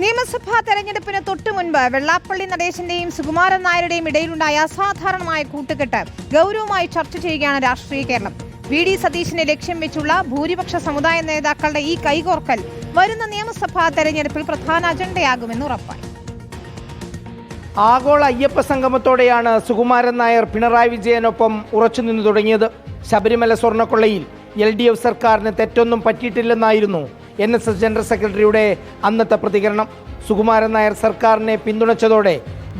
നിയമസഭാ തെരഞ്ഞെടുപ്പിന് തൊട്ടു മുൻപ് വെള്ളാപ്പള്ളി നടേശന്റെയും സുകുമാരൻ നായരുടെയും ഇടയിലുണ്ടായ അസാധാരണമായ കൂട്ടുകെട്ട് ഗൗരവമായി ചർച്ച ചെയ്യുകയാണ് രാഷ്ട്രീയ കേരളം. വി ഡി സതീശിനെ ലക്ഷ്യം വെച്ചുള്ള ഭൂരിപക്ഷ സമുദായ നേതാക്കളുടെ ഈ കൈകോർക്കൽ വരുന്ന നിയമസഭാ തെരഞ്ഞെടുപ്പിൽ പ്രധാന അജണ്ടയാകുമെന്ന് ഉറപ്പായി. ആഗോള അയ്യപ്പ സംഗമത്തോടെയാണ് സുകുമാരൻ നായർ പിണറായി വിജയനൊപ്പം ഉറച്ചുനിന്നു തുടങ്ങിയത്. ശബരിമല സ്വർണക്കൊള്ളയിൽ എൽ ഡി എഫ് സർക്കാരിന് തെറ്റൊന്നും പറ്റിയിട്ടില്ലെന്നായിരുന്നു എൻ എസ് എസ് ജനറൽ സെക്രട്ടറിയുടെ അന്നത്തെ പ്രതികരണം. സുകുമാരൻ നായർ സർക്കാരിനെ പിന്തുണച്ചതോടെ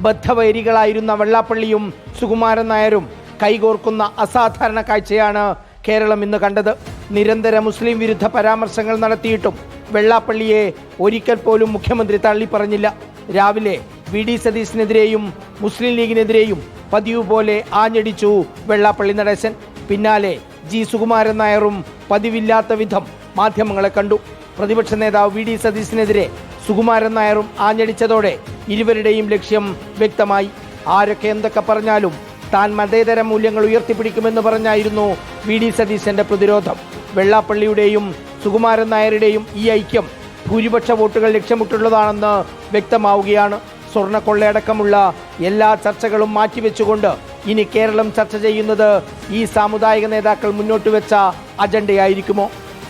ബദ്ധവൈരികളായിരുന്ന വെള്ളാപ്പള്ളിയും സുകുമാരൻ നായരും കൈകോർക്കുന്ന അസാധാരണ കാഴ്ചയാണ് കേരളം ഇന്ന് കണ്ടത്. നിരന്തര മുസ്ലിം വിരുദ്ധ പരാമർശങ്ങൾ നടത്തിയിട്ടും വെള്ളാപ്പള്ളിയെ ഒരിക്കൽ പോലും മുഖ്യമന്ത്രി തള്ളിപ്പറഞ്ഞില്ല. രാവിലെ വി ഡി സതീശിനെതിരെയും മുസ്ലിം ലീഗിനെതിരെയും പതിവ് പോലെ ആഞ്ഞടിച്ചു വെള്ളാപ്പള്ളി നടേശൻ. പിന്നാലെ ജി സുകുമാരൻ നായറും പതിവില്ലാത്ത വിധം മാധ്യമങ്ങളെ കണ്ടു. പ്രതിപക്ഷ നേതാവ് വി ഡി സതീശിനെതിരെ സുകുമാരൻ നായറും ആഞ്ഞടിച്ചതോടെ ഇരുവരുടെയും ലക്ഷ്യം വ്യക്തമായി. ആരൊക്കെ എന്തൊക്കെ പറഞ്ഞാലും താൻ മതേതര മൂല്യങ്ങൾ ഉയർത്തിപ്പിടിക്കുമെന്ന് പറഞ്ഞായിരുന്നു വി ഡി സതീശന്റെ പ്രതിരോധം. വെള്ളാപ്പള്ളിയുടെയും സുകുമാരൻ നായരുടെയും ഈ ഐക്യം ഭൂരിപക്ഷ വോട്ടുകൾ ലക്ഷ്യമിട്ടുള്ളതാണെന്ന് വ്യക്തമാവുകയാണ്. സ്വർണക്കൊള്ളയടക്കമുള്ള എല്ലാ ചർച്ചകളും മാറ്റിവെച്ചുകൊണ്ട് ഇനി കേരളം ചർച്ച ചെയ്യുന്നത് ഈ സാമുദായിക നേതാക്കൾ മുന്നോട്ട് വെച്ച അജണ്ടയായിരിക്കുമോ?